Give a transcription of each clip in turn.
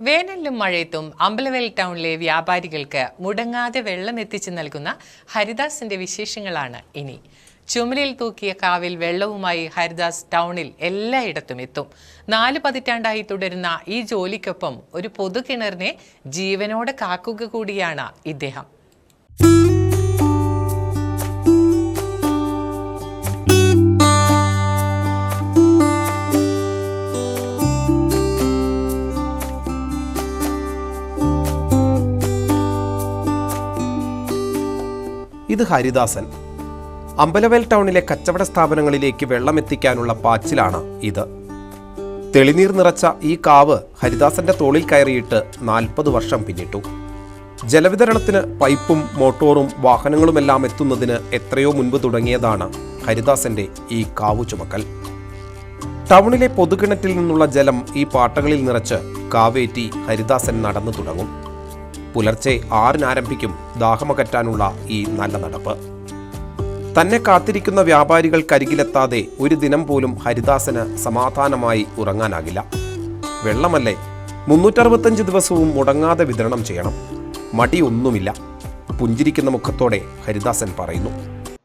വേനലിലും മഴയത്തും അമ്പലവേൽ ടൗണിലെ വ്യാപാരികൾക്ക് മുടങ്ങാതെ വെള്ളം എത്തിച്ചു നൽകുന്ന ഹരിദാസിന്റെ വിശേഷങ്ങളാണ് ഇനി. ചുമലിൽ തൂക്കിയ കാവിൽ വെള്ളവുമായി ഹരിദാസ് ടൗണിൽ എല്ലായിടത്തും എത്തും. നാല് പതിറ്റാണ്ടായി തുടരുന്ന ഈ ജോലിക്കൊപ്പം ഒരു പൊതുകിണറിനെ ജീവനോടെ കാക്കുക കൂടിയാണ് ഇദ്ദേഹം. ഇത് ഹരിദാസൻ. അമ്പലവേൽ ടൗണിലെ കച്ചവട സ്ഥാപനങ്ങളിലേക്ക് വെള്ളമെത്തിക്കാനുള്ള പാച്ചിലാണ് ഇത്. തെളിനീർ നിറച്ച ഈ കാവ് ഹരിദാസന്റെ തോളിൽ കയറിയിട്ട് നാൽപ്പത് വർഷം പിന്നിട്ടു. ജലവിതരണത്തിന് പൈപ്പും മോട്ടോറും വാഹനങ്ങളുമെല്ലാം എത്തുന്നതിന് എത്രയോ മുൻപ് തുടങ്ങിയതാണ് ഹരിദാസന്റെ ഈ കാവു ചുമക്കൽ. ടൗണിലെ പൊതുകിണറ്റിൽ നിന്നുള്ള ജലം ഈ പാട്ടകളിൽ നിറച്ച് കാവേറ്റി ഹരിദാസൻ നടന്നു തുടങ്ങും. പുലർച്ചെ ആറിനാരംഭിക്കും ദാഹമകറ്റാനുള്ള ഈ നല്ല നടപ്പ്. തന്നെ കാത്തിരിക്കുന്ന വ്യാപാരികൾക്കരികിലെത്താതെ ഒരു ദിനം പോലും ഹരിദാസന് സമാധാനമായി ഉറങ്ങാനാകില്ല. വെള്ളമല്ലേ? മുന്നൂറ്ററുപത്തഞ്ച് ദിവസവും മുടങ്ങാതെ വിതരണം ചെയ്യണം. മടിയൊന്നുമില്ല പുഞ്ചിരിക്കുന്ന മുഖത്തോടെ ഹരിദാസൻ പറയുന്നു.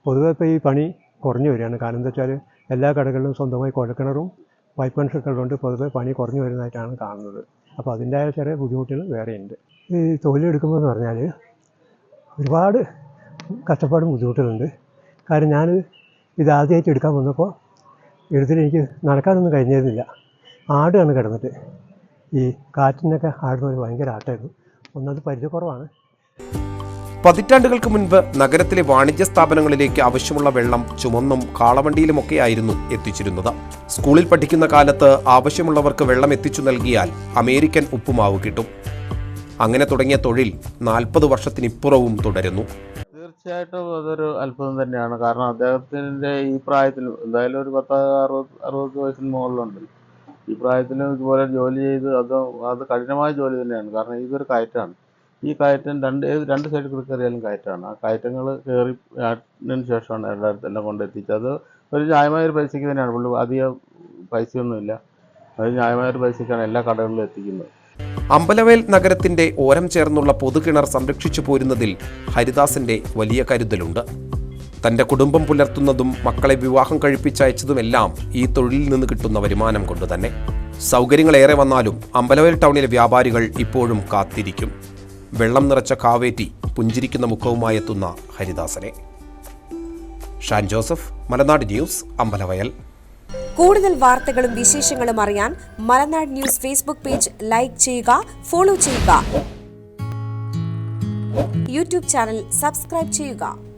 പൊതുവെ ഇപ്പോൾ ഈ പണി കുറഞ്ഞു വരികയാണ്. കാരണം എന്താ വെച്ചാൽ എല്ലാ കടകളിലും സ്വന്തമായി കുഴൽക്കിണറും പൈപ്പ് കണക്ഷനുകളുണ്ട് പൊതുവെ പണി കുറഞ്ഞു വരുന്നതായിട്ടാണ് കാണുന്നത്. അപ്പോൾ അതിന്റെതായ ചെറിയ ബുദ്ധിമുട്ടുകൾ വേറെയുണ്ട് ഈ തൊഴിലെടുക്കുമ്പോൾ എന്ന് പറഞ്ഞാൽ ഒരുപാട് കഷ്ടപ്പാടും ബുദ്ധിമുട്ടുകളുണ്ട് കാരണം ഞാൻ ഇത് ആദ്യമായിട്ട് എടുക്കാൻ വന്നപ്പോൾ എടുത്തിട്ട് എനിക്ക് നടക്കാനൊന്നും കഴിഞ്ഞിരുന്നില്ല. ആടുകയാണ് കിടന്നിട്ട്. ഈ കാറ്റിനൊക്കെ ആടുന്നവർ ഭയങ്കര ആട്ടായിരുന്നു. ഒന്നത് പരിചയക്കുറവാണ് പതിറ്റാണ്ടുകൾക്ക് മുൻപ് നഗരത്തിലെ വാണിജ്യ സ്ഥാപനങ്ങളിലേക്ക് ആവശ്യമുള്ള വെള്ളം ചുമന്നും കാളവണ്ടിയിലുമൊക്കെയായിരുന്നു എത്തിച്ചിരുന്നത്. സ്കൂളിൽ പഠിക്കുന്ന കാലത്ത് ആവശ്യമുള്ളവർക്ക് വെള്ളം എത്തിച്ചു നൽകിയാൽ അമേരിക്കൻ ഉപ്പുമാവ് കിട്ടും. അങ്ങനെ തുടങ്ങിയ തൊഴിൽ നാൽപ്പത് വർഷത്തിനിപ്പുറവും തുടരുന്നു. തീർച്ചയായിട്ടും അതൊരു അത്ഭുതം തന്നെയാണ്. കാരണം അദ്ദേഹത്തിന്റെ ഈ പ്രായത്തിൽ എന്തായാലും ഒരു പത്ത് അറുപത് അറുപത് വയസ്സിന് മുകളിലുണ്ട്. ഈ പ്രായത്തിലും ഇതുപോലെ ജോലി ചെയ്ത് അത് അത് കഠിനമായ ജോലി തന്നെയാണ്. കാരണം ഇതൊരു കയറ്റാണ്. ഈ കയറ്റം രണ്ട് ഏത് രണ്ട് സൈഡിൽ കൂടി കയറിയാലും കയറ്റമാണ് ആ കയറ്റങ്ങൾ കയറി അതിന് ശേഷമാണ് എല്ലായിടത്തും എല്ലാം കൊണ്ടെത്തിച്ചത്. അത് ഒരു ന്യായമായ ഒരു പൈസയ്ക്ക് തന്നെയാണ്. പുള്ളി അധികം പൈസയൊന്നുമില്ല. അത് ന്യായമായ ഒരു പൈസയ്ക്കാണ് എല്ലാ കടകളിലും എത്തിക്കുന്നത്. അമ്പലവേൽ നഗരത്തിന്റെ ഓരം ചേർന്നുള്ള പൊതുകിണർ സംരക്ഷിച്ചു പോരുന്നതിൽ ഹരിദാസിന്റെ വലിയ കരുതലുണ്ട്. തന്റെ കുടുംബം പുലർത്തുന്നതും മക്കളെ വിവാഹം കഴിപ്പിച്ചയച്ചതുമെല്ലാം ഈ തൊഴിലിൽ നിന്ന് കിട്ടുന്ന വരുമാനം കൊണ്ട് തന്നെ സൗകര്യങ്ങളേറെ വന്നാലും അമ്പലവേൽ ടൗണിലെ വ്യാപാരികൾ ഇപ്പോഴും കാത്തിരിക്കും. വെള്ളം നിറച്ച കാവേറ്റി പുഞ്ചിരിക്കുന്ന മുഖവുമായി എത്തുന്ന ഹരിദാസനെ. ഷാൻ ജോസഫ് മലനാട് ന്യൂസ് അമ്പലവയൽ. കൂടുതൽ വാർത്തകളും വിശേഷങ്ങളും അറിയാൻ Malanad news Facebook page like ചെയ്യുക ഫോളോ ചെയ്യുക. യൂട്യൂബ് ചാനൽ സബ്സ്ക്രൈബ് ചെയ്യുക.